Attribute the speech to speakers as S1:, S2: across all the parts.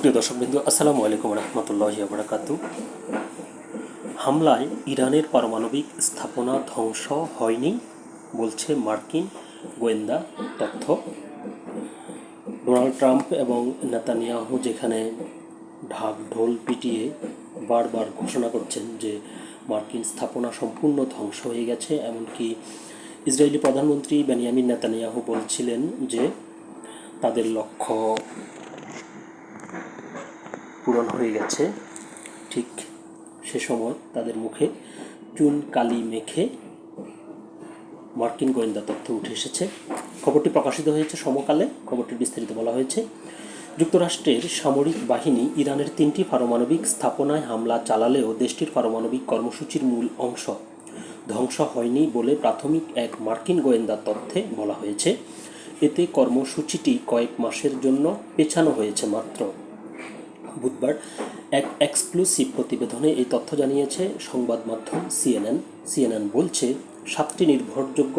S1: সুপ্রিয় বিন্দু আসসালামু আলাইকুম রহমতুল্লাহ আবরাকাত হামলায় ইরানের পারমাণবিক স্থাপনা ধ্বংস হয়নি বলছে মার্কিন গোয়েন্দা তথ্য ডোনাল্ড ট্রাম্প এবং নেতানিয়াহু যেখানে ঢাক ঢোল পিটিয়ে বারবার ঘোষণা করছেন যে মার্কিন স্থাপনা সম্পূর্ণ ধ্বংস হয়ে গেছে এমনকি ইসরায়েলি প্রধানমন্ত্রী বেনিয়ামিন নেতানিয়াহু বলছিলেন যে তাদের লক্ষ্য পূরণ হয়ে গেছে ঠিক সে সময় তাদের মুখে চুন কালি মেখে মার্কিন গোয়েন্দা তথ্য উঠে এসেছে খবরটি প্রকাশিত হয়েছে সমকালে খবরটি বিস্তারিত বলা হয়েছে যুক্তরাষ্ট্রের সামরিক বাহিনী ইরানের তিনটি পারমাণবিক স্থাপনায় হামলা চালালেও দেশটির পারমাণবিক কর্মসূচির মূল অংশ ধ্বংস হয়নি বলে প্রাথমিক এক মার্কিন গোয়েন্দা তথ্যে বলা হয়েছে এতে কর্মসূচিটি কয়েক মাসের জন্য পেছানো হয়েছে মাত্র বুধবার এক এক্সক্লুসিভ প্রতিবেদনে এই তথ্য জানিয়েছে সংবাদ মাধ্যম সিএনএন সিএনএন বলছে সাতটি নির্ভরযোগ্য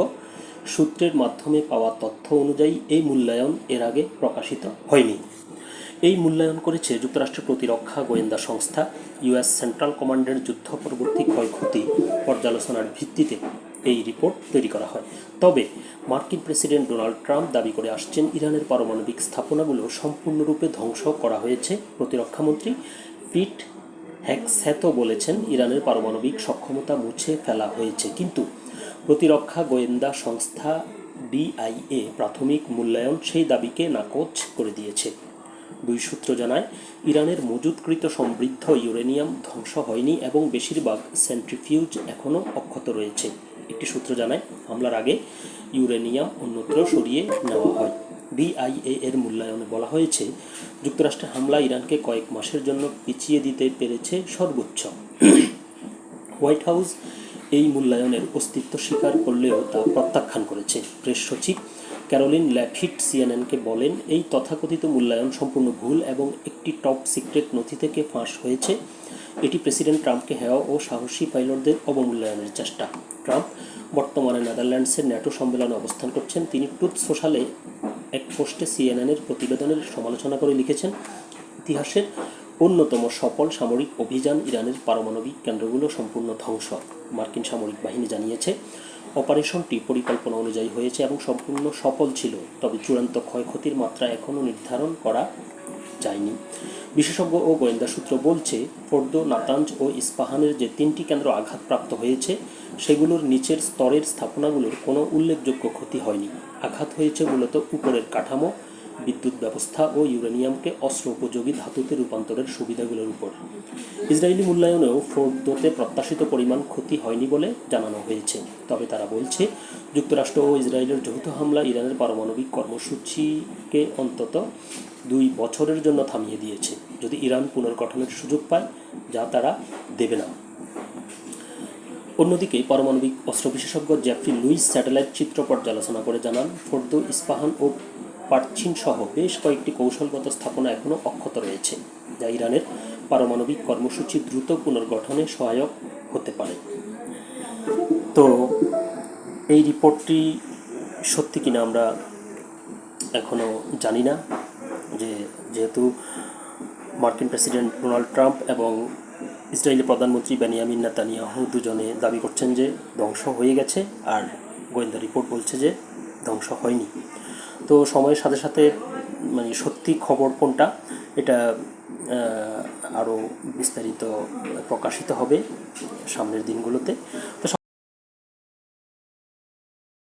S1: সূত্রের মাধ্যমে পাওয়া তথ্য অনুযায়ী এই মূল্যায়ন এর আগে প্রকাশিত হয়নি এই মূল্যায়ন করেছে যুক্তরাষ্ট্রের প্রতিরক্ষা গোয়েন্দা সংস্থা ইউএস সেন্ট্রাল কমান্ডের যুদ্ধ পরবর্তী ক্ষয়ক্ষতি পর্যালোচনার ভিত্তিতে এই রিপোর্ট তৈরি করা হয় তবে মার্কিন প্রেসিডেন্ট ডোনাল্ড ট্রাম্প দাবি করে আসছেন ইরানের পারমাণবিক স্থাপনাগুলো সম্পূর্ণরূপে ধ্বংস করা হয়েছে প্রতিরক্ষামন্ত্রী পিট হ্যাকস্যাথো বলেছেন ইরানের পারমাণবিক সক্ষমতা মুছে ফেলা হয়েছে কিন্তু প্রতিরক্ষা গোয়েন্দা সংস্থা ডিআইএ প্রাথমিক মূল্যায়ন সেই দাবিকে নাকচ করে দিয়েছে দুই সূত্র জানায় ইরানের মজুদকৃত সমৃদ্ধ ইউরেনিয়াম ধ্বংস হয়নি এবং বেশিরভাগ সেন্ট্রিফিউজ এখনও অক্ষত রয়েছে একটি সূত্র জানায় হামলার আগে ইউরেনিয়াম অন্যত্র সরিয়ে নেওয়া হয় ডিআইএ এর মূল্যায়নে বলা হয়েছে যুক্তরাষ্ট্রের হামলা ইরানকে কয়েক মাসের জন্য পিছিয়ে দিতে পেরেছে সর্বোচ্চ হোয়াইট হাউস এই মূল্যায়নের অস্তিত্ব স্বীকার করলেও তা প্রত্যাখ্যান করেছে প্রেস সচিব ক্যারোলিন ল্যাফিট সিএনএনকে বলেন এই তথাকথিত মূল্যায়ন সম্পূর্ণ ভুল এবং একটি টপ সিক্রেট নথি থেকে ফাঁস হয়েছে এটি প্রেসিডেন্ট ট্রাম্পকে হেয়া ও সাহসী পাইলটদের অবমূল্যায়নের চেষ্টা ট্রাম্প বর্তমানে নেদারল্যান্ডসের ন্যাটো সম্মেলনে অবস্থান করছেন তিনি টুথ সোশ্যালে এক পোস্টে সিএনএনের প্রতিবেদনের সমালোচনা করে লিখেছেন ইতিহাসের অন্যতম সফল সামরিক অভিযান ইরানের পারমাণবিক কেন্দ্রগুলো সম্পূর্ণ ধ্বংস মার্কিন সামরিক বাহিনী জানিয়েছে অপারেশনটি পরিকল্পনা অনুযায়ী হয়েছে এবং সম্পূর্ণ সফল ছিল তবে চূড়ান্ত ক্ষয়ক্ষতির মাত্রা এখনও নির্ধারণ করা যায়নি বিশেষজ্ঞ ও গোয়েন্দা সূত্র বলছে ফোর্দো নাতাঞ্জ ও ইস্পাহানের যে তিনটি কেন্দ্র আঘাতপ্রাপ্ত হয়েছে সেগুলোর নিচের স্তরের স্থাপনাগুলোর কোনো উল্লেখযোগ্য ক্ষতি হয়নি আঘাত হয়েছে মূলত উপরের কাঠামো বিদ্যুৎ ব্যবস্থা ও ইউরেনিয়ামকে অস্ত্র উপযোগী ধাতুতে রূপান্তরের সুবিধাগুলোর উপর ইসরায়েলি মূল্যায়নেও ফোর্দোতে প্রত্যাশিত পরিমাণ ক্ষতি হয়নি বলে জানানো হয়েছে তবে তারা বলছে যুক্তরাষ্ট্র ও ইসরায়েলের যৌথ হামলা ইরানের পারমাণবিক কর্মসূচিকে অন্তত দুই বছরের জন্য থামিয়ে দিয়েছে যদি ইরান পুনর্গঠনের সুযোগ পায় যা তারা দেবে না অন্যদিকে পারমাণবিক অস্ত্র বিশেষজ্ঞ জ্যাফি লুইস স্যাটেলাইট চিত্র পর্যালোচনা করে জানান ফোর্দো ইস্পাহান ও পারছিন সহ বেশ কয়েকটি কৌশলগত স্থাপনা এখনও অক্ষত রয়েছে যা ইরানের পারমাণবিক কর্মসূচি দ্রুত পুনর্গঠনে সহায়ক হতে পারে তো এই রিপোর্টটি সত্যি কিনা আমরা এখনও জানি না যে যেহেতু মার্কিন প্রেসিডেন্ট ডোনাল্ড ট্রাম্প এবং ইসরায়েলি প্রধানমন্ত্রী বেনিয়ামিন নাতানিয়াহ দুজনে দাবি করছেন যে ধ্বংস হয়ে গেছে আর গোয়েন্দা রিপোর্ট বলছে যে ধ্বংস হয়নি তো সময়ের সাথে সাথে মানে সত্যি খবর কোনটা এটা আরও বিস্তারিত প্রকাশিত হবে সামনের দিনগুলোতে তো